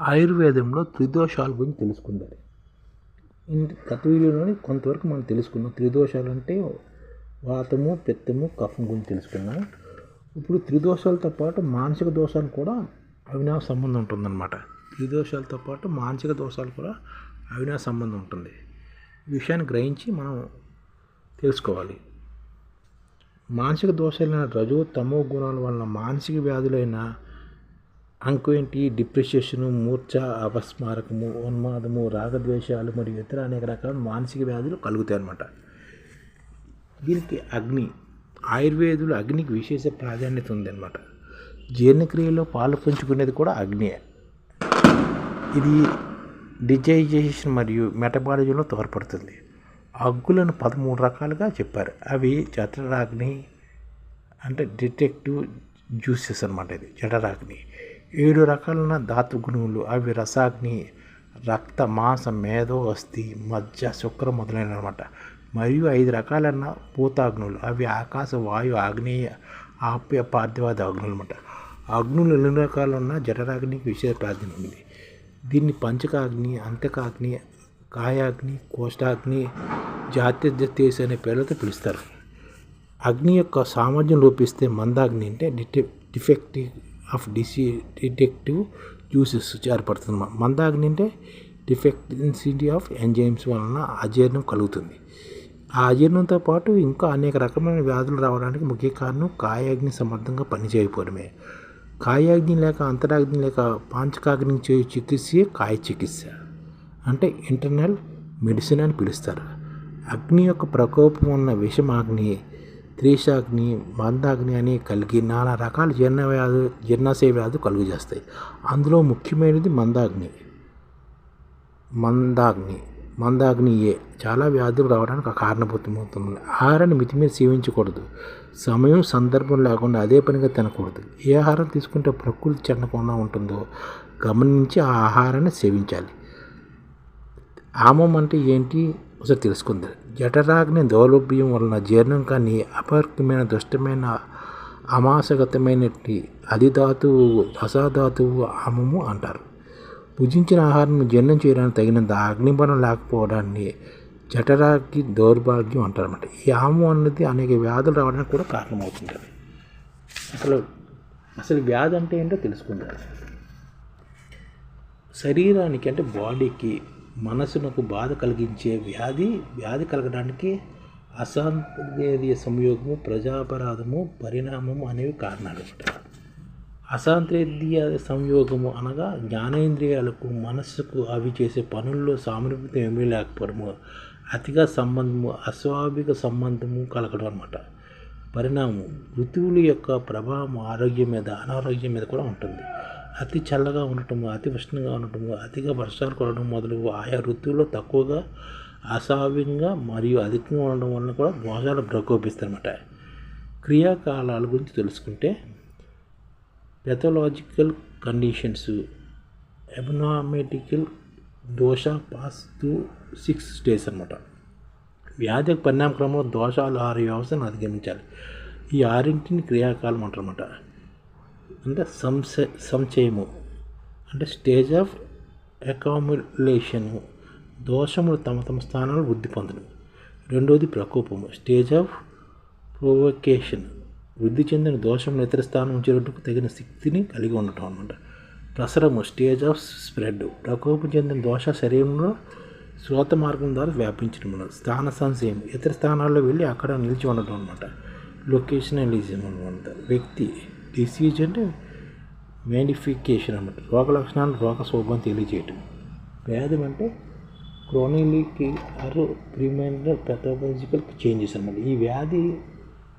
ఆయుర్వేదంలో త్రిదోషాల గురించి తెలుసుకుందాం. గత వీడియోలోని కొంతవరకు మనం తెలుసుకున్నాం. త్రిదోషాలు అంటే వాతము పిత్తము కఫం గురించి తెలుసుకున్నాం. ఇప్పుడు త్రిదోషాలతో పాటు మానసిక దోషాలు కూడా అవినాశ సంబంధం ఉంటుందన్నమాట. త్రిదోషాలతో పాటు మానసిక దోషాలు కూడా అవినాశ సంబంధం ఉంటుంది. ఈ విషయాన్ని గ్రహించి మనం తెలుసుకోవాలి. మానసిక దోషాలైన రజో తమో గుణాల వలన మానసిక వ్యాధులైన అంకుయంటి డిప్రెషను మూర్ఛ అపస్మారకము ఉన్మాదము రాగద్వేషాలు మరియు ఇతర అనేక రకాల మానసిక వ్యాధులు కలుగుతాయి అన్నమాట. దీనికి అగ్ని ఆయుర్వేదులు అగ్నికి విశేష ప్రాధాన్యత ఉందన్నమాట. జీర్ణక్రియలో పాలు పంచుకునేది కూడా అగ్నియే. ఇది డిజైజేషన్ మరియు మెటబాలిజంలో తోడ్పడుతుంది. అగ్గులను పదమూడు రకాలుగా చెప్పారు. అవి జఠరాగ్ని అంటే డిటెక్టివ్ జ్యూసెస్ అనమాట ఇది జఠరాగ్ని. ఏడు రకాలైన ధాతుగుణములు అవి రసాగ్ని రక్త మాంస మేధో అస్థి మధ్య శుక్ర మొదలైన అనమాట మరియు ఐదు రకాలైన భూతాగ్నులు. అవి ఆకాశ వాయు ఆగ్నేయ ఆప్య పార్థివాద అగ్నులు అనమాట అగ్నులు ఎన్ని రకాలు ఉన్న జఠరాగ్నికి విశేష ప్రాధాన్యం ఉంది. దీన్ని పంచకాగ్ని అంతకాగ్ని కాయాగ్ని కోష్టాగ్ని జాత్య తేజ్ అనే పేర్లతో పిలుస్తారు. అగ్ని యొక్క సామర్థ్యం లోపిస్తే మందాగ్ని అంటే డిటె defective of DC detective juices ఏర్పడుతుంది మందాగ్ని అంటే డిఫెక్టెన్సిటీ ఆఫ్ ఎంజైమ్స్ వలన అజీర్ణం కలుగుతుంది. ఆ అజీర్ణంతో పాటు ఇంకా అనేక రకమైన వ్యాధులు రావడానికి ముఖ్య కారణం కాయాగ్ని సమర్థంగా పనిచేయకపోవడమే. కాయాగ్ని లేక అంతరాగ్ని లేక పాంచకాగ్ని చేయు చికిత్సే కాయ చికిత్స అంటే ఇంటర్నల్ మెడిసిన్ అని పిలుస్తారు. అగ్ని యొక్క ప్రకోపం ఉన్న విషమాగ్ని త్రీషాగ్ని మందాగ్ని అని కలిగి నానా రకాల జీర్ణ వ్యాధులు జీర్ణాశయ వ్యాధులు కలుగు చేస్తాయి అందులో ముఖ్యమైనది మందాగ్ని. మందాగ్ని. మందాగ్ని ఏ? చాలా వ్యాధులు రావడానికి కారణభూతమవుతుంది ఆహారాన్ని మితిమీరి సేవించకూడదు. సమయం సందర్భం లేకుండా అదే పనిగా తినకూడదు. ఏ ఆహారం తీసుకుంటే ప్రకృతి చెందకుండా ఉంటుందో గమనించి ఆ ఆహారాన్ని సేవించాలి. ఆమం అంటే ఏంటి? ఒకసారి తెలుసుకుంది. జఠరాగ్ని దౌర్లభ్యం వలన జీర్ణం కానీ అపరికమైన దుష్టమైన అమాసగతమైనటి అధిధాతువు రసాధాతువు ఆమము అంటారు. భుజించిన ఆహారం జీర్ణం చేయడానికి తగినంత అగ్నిబలం లేకపోవడాన్ని జఠరాగ్ని దౌర్భాగ్యం అంటారు అనమాట ఈ ఆమం అన్నది అనేక వ్యాధులు రావడానికి కూడా కారణమవుతుంది అసలు అసలు వ్యాధి అంటే ఏంటో తెలుసుకుందాం. శరీరానికి అంటే బాడీకి మనసునకు బాధ కలిగించే వ్యాధి వ్యాధి కలగడానికి అసాంతర్యేయ సంయోగము ప్రజాపరాధము పరిణామము అనేవి కారణాలు. అసాంతర్యేయ సంయోగము అనగా జ్ఞానేంద్రియాలకు మనస్సుకు అవి చేసే పనుల్లో సామర్థ్యం ఏమీ లేకపోవడము అతిగా సంబంధము అస్వాభిక సంబంధము కలగడం అనమాట పరిణామం ఋతువుల యొక్క ప్రభావం ఆరోగ్యం మీద అనారోగ్యం మీద కూడా ఉంటుంది. అతి చల్లగా ఉండటము అతి ఉష్ణంగా ఉండటము అతిగా వర్షాలు కొనడం మొదలు ఆయా ఋతువుల్లో తక్కువగా అస్వాభ్యంగా మరియు అధికంగా ఉండడం వలన కూడా దోషాలు ప్రకోపిస్తాయన్నమాట. క్రియాకాలాల గురించి తెలుసుకుంటే పెథలాజికల్ కండిషన్స్ ఎబనామెటికల్ దోష పాస్ టు సిక్స్ స్టేజ్ అనమాట వ్యాధి పరిణామ క్రమంలో దోషాలు ఆరు వ్యవస్థను అధిగమించాలి. ఈ ఆరింటిని క్రియాకాలం అంటారన్నమాట. అంటే సంశ సంచయము అంటే స్టేజ్ ఆఫ్ అకాములేషను. దోషములు తమ తమ స్థానాలు వృద్ధి పొందడం రెండవది ప్రకోపము. Stage of provocation. వృద్ధి చెందిన దోషములు ఇతర స్థానం ఉంచేటకు తగిన శక్తిని కలిగి ఉండటం అనమాట ప్రసరము. Stage of spread. ప్రకోపం చెందిన దోష శరీరంలో శ్రోత మార్గం ద్వారా వ్యాపించడం స్థాన సంశయం. ఇతర స్థానాల్లో వెళ్ళి అక్కడ నిలిచి ఉండటం అనమాట లొకేషనలిజం అనమాట వ్యక్తి డిసీజ్ అంటే మేనిఫికేషన్ అన్నమాట. రోగ లక్షణాలు రోగ స్వభావం తెలియజేయటం. వ్యాధి అంటే క్రోనిలికి ఆరు ప్రిమైనర్ పెథాలజికల్ చేంజెస్ అనమాట ఈ వ్యాధి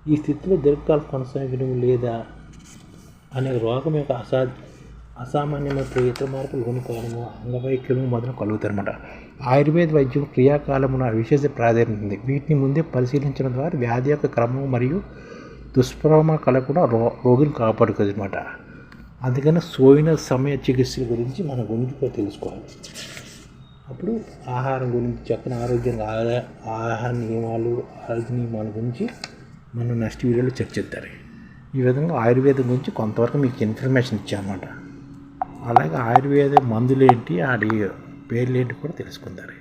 ఈ స్థితిలో దీర్ఘకాలం కొనసాగడం లేదా అనే రోగం యొక్క అసా అసామాన్యమైన ఇతర మార్పులు కొనుక్కోవడము అంగవైకల్యము మొదలు కలుగుతారన్నమాట ఆయుర్వేద వైద్యం క్రియాకాలమున విశేష ప్రాధాన్యత ఉంది. వీటిని ముందే పరిశీలించడం ద్వారా వ్యాధి యొక్క క్రమం మరియు దుష్ప్రభావం కలగకుండా రో రోగిని కాపాడుకోదు అనమాట అందుకని సోయిన సమయ చికిత్సల గురించి మన గురించి తెలుసుకోవాలి. అప్పుడు ఆహారం గురించి చక్కని ఆరోగ్యంగా ఆహార నియమాలు ఆరోగ్య నియమాల గురించి మనం నెక్స్ట్ వీడియోలో చర్చిస్తారు ఈ విధంగా ఆయుర్వేదం గురించి కొంతవరకు మీకు ఇన్ఫర్మేషన్ ఇచ్చామన్నమాట అలాగే ఆయుర్వేద మందులు ఏంటి ఆడి పేర్లు ఏంటి కూడా తెలుసుకుందారు